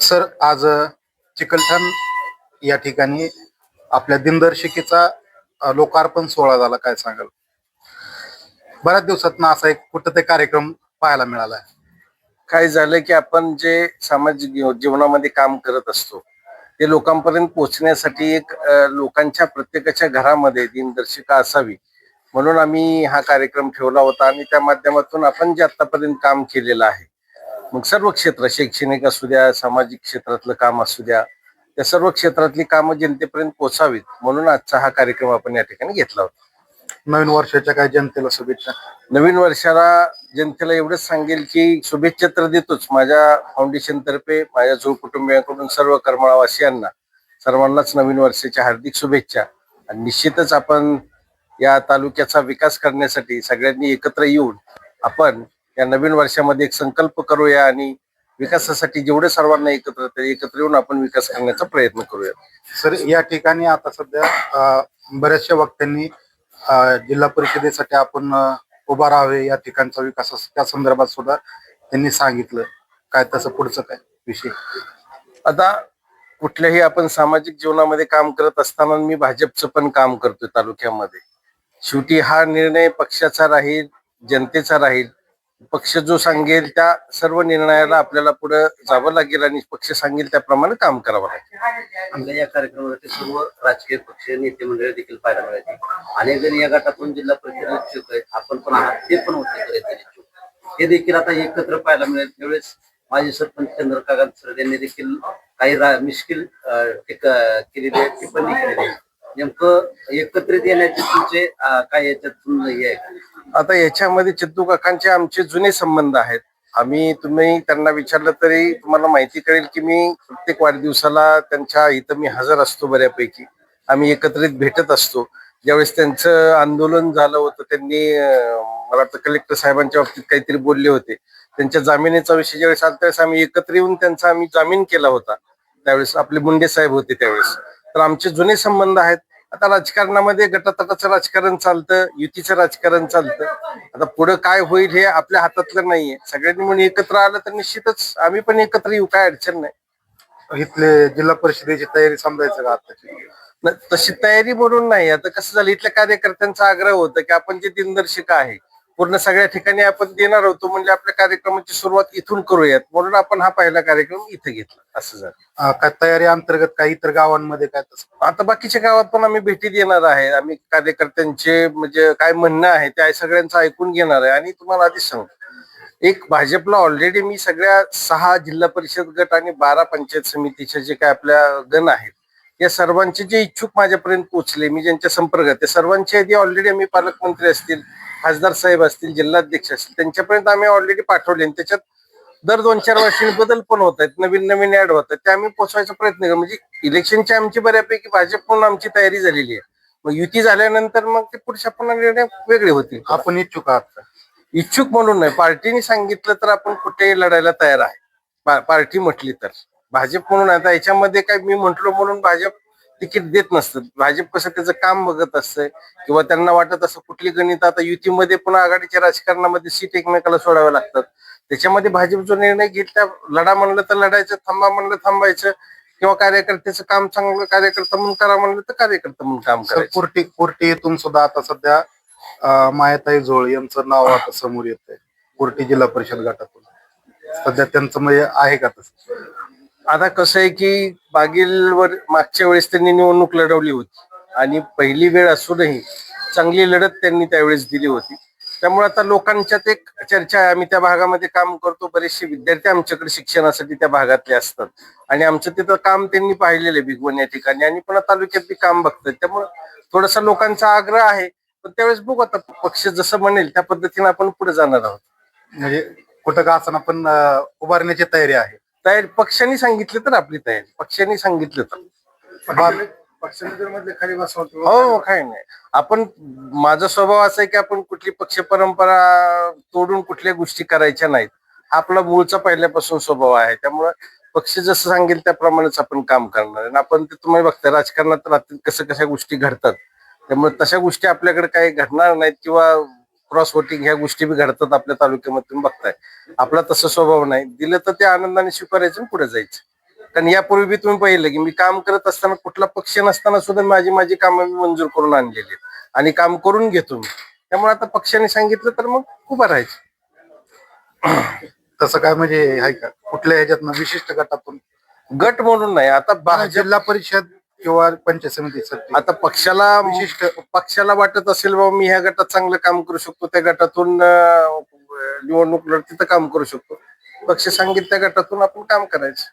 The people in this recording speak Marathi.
सर आज चिकलठाण या ठिकाणी आपल्या दिनदर्शिकेचा लोकार्पण सोहळा झाला. काय सांगाल? बऱ्याच दिवसात असा एक कुठं ते कार्यक्रम पाहायला मिळाला काय झालं की आपण जे सामाजिक जीवनामध्ये काम करत असतो ते लोकांपर्यंत पोहोचण्यासाठी एक लोकांच्या प्रत्येकाच्या घरामध्ये दिनदर्शिका असावी. म्हणून आम्ही हा कार्यक्रम ठेवला होता आणि त्या माध्यमातून आपण जे आतापर्यंत काम केलेलं आहे मग सर्व क्षेत्र शैक्षणिक असू द्या सामाजिक क्षेत्रातलं काम असू द्या त्या सर्व क्षेत्रातली कामं जनतेपर्यंत पोहोचावीत म्हणून आजचा हा कार्यक्रम आपण या ठिकाणी घेतला होता. नवीन वर्षाच्या काय जनतेला शुभेच्छा? नवीन वर्षाला जनतेला एवढंच सांगेल की शुभेच्छा तर देतोच. माझ्या फाउंडेशन तर्फे माझ्या जो कुटुंबियांकडून सर्व करमाळावासियांना सर्वांनाच नवीन वर्षाच्या हार्दिक शुभेच्छा. आणि निश्चितच आपण या तालुक्याचा विकास करण्यासाठी सगळ्यांनी एकत्र येऊन आपण या नवीन वर्षामध्ये एक संकल्प करूया आणि विकासासाठी जेवढे सर्वांना एकत्र एकत्र येऊन आपण विकास करण्याचा प्रयत्न करूया सर या ठिकाणी आता सध्या बऱ्याचशा वक्त्यांनी जिल्हा परिषदेसाठी आपण उभा राहावे या ठिकाणचा विकास त्या संदर्भात सुद्धा त्यांनी सांगितलं. काय तसं पुढचं काय विषय? आता कुठल्याही आपण सामाजिक जीवनामध्ये काम करत असताना मी भाजपचं पण काम करतोय तालुक्यामध्ये. शेवटी हा निर्णय पक्षाचा राहील जनतेचा राहील पक्ष जो सांगेल त्या सर्व निर्णयाला आपल्याला पुढे जावं लागेल आणि पक्ष सांगेल त्याप्रमाणे काम करावं लागेल. आपल्या या कार्यक्रमासाठी सर्व राजकीय पक्ष नेते मंडळ देखील पाहायला मिळायचे अनेक जण या गटातून जिल्हा परिषद इच्छुक आहेत. आपण पण आहात ते पण होते इच्छुक हे देखील आता एकत्र पाहायला मिळेल. त्यावेळेस माजी सरपंच चंद्रकांत सर यांनी देखील काही मिश्किल केलेली आहे टिप्पणी केलेली आहे नेमकं एकत्रित येण्याचे तुमचे काय याच्यातून हे आहे? आता याच्यामध्ये चित्तू काकांचे आमचे जुने संबंध आहेत. आम्ही तुम्ही त्यांना विचारलं तरी तुम्हाला माहिती कळेल की मी प्रत्येक वाढदिवसाला त्यांच्या इथं मी हजर असतो बऱ्यापैकी. आम्ही एकत्रित भेटत असतो. ज्यावेळेस त्यांचं आंदोलन झालं होतं त्यांनी मला वाटतं कलेक्टर साहेबांच्या बाबतीत काहीतरी बोलले होते. त्यांच्या जामिनीचा विषय ज्यावेळेस आला त्यावेळेस आम्ही एकत्र येऊन त्यांचा आम्ही जामीन केला होता. त्यावेळेस आपले मुंडे साहेब होते त्यावेळेस. तर आमचे जुने संबंध आहेत. आता राजकारणामध्ये गटातटाचं राजकारण चालतं युतीचं राजकारण चालतं. आता पुढं काय होईल हे आपल्या हातातलं नाहीये. सगळ्यांनी म्हणून एकत्र आलं तर निश्चितच आम्ही पण एकत्र येऊ काय अडचण नाही. इथले जिल्हा परिषदेची तयारी समजायचं का आताची न- तशी तयारी म्हणून नाही. आता कसं झालं इथल्या कार्यकर्त्यांचा आग्रह होता की आपण जे दिनदर्शिका आहे पूर्ण सगळ्या ठिकाणी आपण देणार होतो म्हणजे आपल्या कार्यक्रमाची सुरुवात इथून करूयात. म्हणून आपण हा पहिला कार्यक्रम इथे घेतला असं झालं. अ, काय तयारी अंतर्गत काही इतर गावांमध्ये काय तसं? आता बाकीच्या गावात पण आम्ही भेटी देणार आहे. आम्ही कार्यकर्त्यांचे म्हणजे काय म्हणणं आहे ते सगळ्यांचं ऐकून घेणार आहे. आणि तुम्हाला आधीच सांगतो एक भाजपला ऑलरेडी मी सगळ्या सहा जिल्हा परिषद गट आणि बारा पंचायत समितीचे जे काय आपल्या गण आहेत या सर्वांचे जे इच्छुक माझ्यापर्यंत पोहोचले मी ज्यांच्या संपर्कात त्या सर्वांची यादी ऑलरेडी आम्ही पालकमंत्री असतील खासदार साहेब असतील जिल्हाध्यक्ष असतील त्यांच्यापर्यंत आम्ही ऑलरेडी पाठवले आणि त्याच्यात दर दोन चार वर्षांनी बदल पण होत आहेत नवीन नवीन ऍड होत आहेत ते आम्ही पोचवायचा प्रयत्न करू. म्हणजे इलेक्शनची आमची बऱ्यापैकी भाजप म्हणून आमची तयारी झालेली आहे. मग युती झाल्यानंतर मग ते पुढच्या पुन्हा निर्णय वेगळे होतील. आपण इच्छुक आहात? इच्छुक म्हणून नाही पार्टीने सांगितलं तर आपण कुठेही लढायला तयार आहे. पार्टी म्हटली तर. भाजप म्हणून आता याच्यामध्ये काय मी म्हंटलो म्हणून भाजप तिकीट देत नसतं भाजप कसं त्याचं काम बघत असतंय किंवा त्यांना वाटत असं कुठली गणित आता युतीमध्ये पुन्हा आघाडीच्या राजकारणामध्ये सीट एकमेकाला सोडाव्या लागतात. त्याच्यामध्ये भाजप जो निर्णय त्या लढा म्हणलं तर लढायचं थांबा म्हणलं थांबायचं किंवा कार्यकर्त्याचं काम चांगलं कार्यकर्ता म्हणून करा म्हणलं तर कार्यकर्ता म्हणून काम करायचं. कुर्टी कुर्टी येथून सुद्धा आता सध्या मायाताई झोळ यांचं नाव आता समोर येत आहे कुर्टी जिल्हा परिषद गटातून. सध्या त्यांचं म्हणजे आहे का तसं? आता कसं आहे की बागेलवर मागच्या वेळेस त्यांनी निवडणूक लढवली होती. आणि पहिली वेळ असूनही चांगली लढत त्यांनी त्यावेळेस दिली होती. त्यामुळे आता लोकांच्यात एक चर्चा आहे. आम्ही त्या भागामध्ये काम करतो. बरेचसे विद्यार्थी आमच्याकडे शिक्षणासाठी त्या भागातले असतात. आणि आमचं तिथं काम त्यांनी पाहिलेलं आहे भिगवण या ठिकाणी. आणि पुन्हा तालुक्यात बी काम बघतात. त्यामुळे थोडासा लोकांचा आग्रह आहे. पण त्यावेळेस बघू आता. पक्ष जसं म्हणेल त्या पद्धतीने आपण पुढे जाणार आहोत. म्हणजे कुठं का असताना पण उभारण्याची तयारी आहे. तयारी पक्षाने सांगितलं तर आपली तयारी पक्षाने सांगितलं तर. बा- खाली हो काही नाही. आपण माझा स्वभाव असा आहे की आपण कुठली पक्ष परंपरा तोडून कुठल्या गोष्टी करायच्या नाहीत. हा आपला मूळचा पहिल्यापासून स्वभाव आहे. त्यामुळे पक्ष जसं सांगेल त्याप्रमाणेच आपण काम करणार आहे. आणि आपण ते तुम्ही बघता राजकारणात रात्री कसं कशा गोष्टी घडतात. त्यामुळे तशा गोष्टी आपल्याकडे काही घडणार नाहीत किंवा क्रॉस वोटिंग ह्या गोष्टी बी घडतात आपल्या तालुक्यामध्ये तुम्ही बघताय. आपला तसा स्वभाव नाही. दिलं तर ते आनंदाने स्वीकारायचं आणि पुढे जायचं. कारण यापूर्वी बी तुम्ही पाहिलं की मी काम करत असताना कुठला पक्ष नसताना सुद्धा माझी माझी कामं मी मंजूर करून आणलेली. आणि काम करून घेतो मी. त्यामुळे आता पक्षाने सांगितलं तर मग उभा राहायचं. तसं काय म्हणजे आहे का? कुठल्या ह्याच्यातनं विशिष्ट गटातून? गट म्हणून नाही. आता जिल्हा परिषद किंवा पंचायत आता पक्षाला विशिष्ट पक्षाला वाटत असेल बाबा मी ह्या गटात चांगलं काम करू शकतो त्या गटातून अं, निवडणूक लढ तिथं काम करू शकतो. पक्ष सांगितलं त्या गटातून आपण काम करायचं.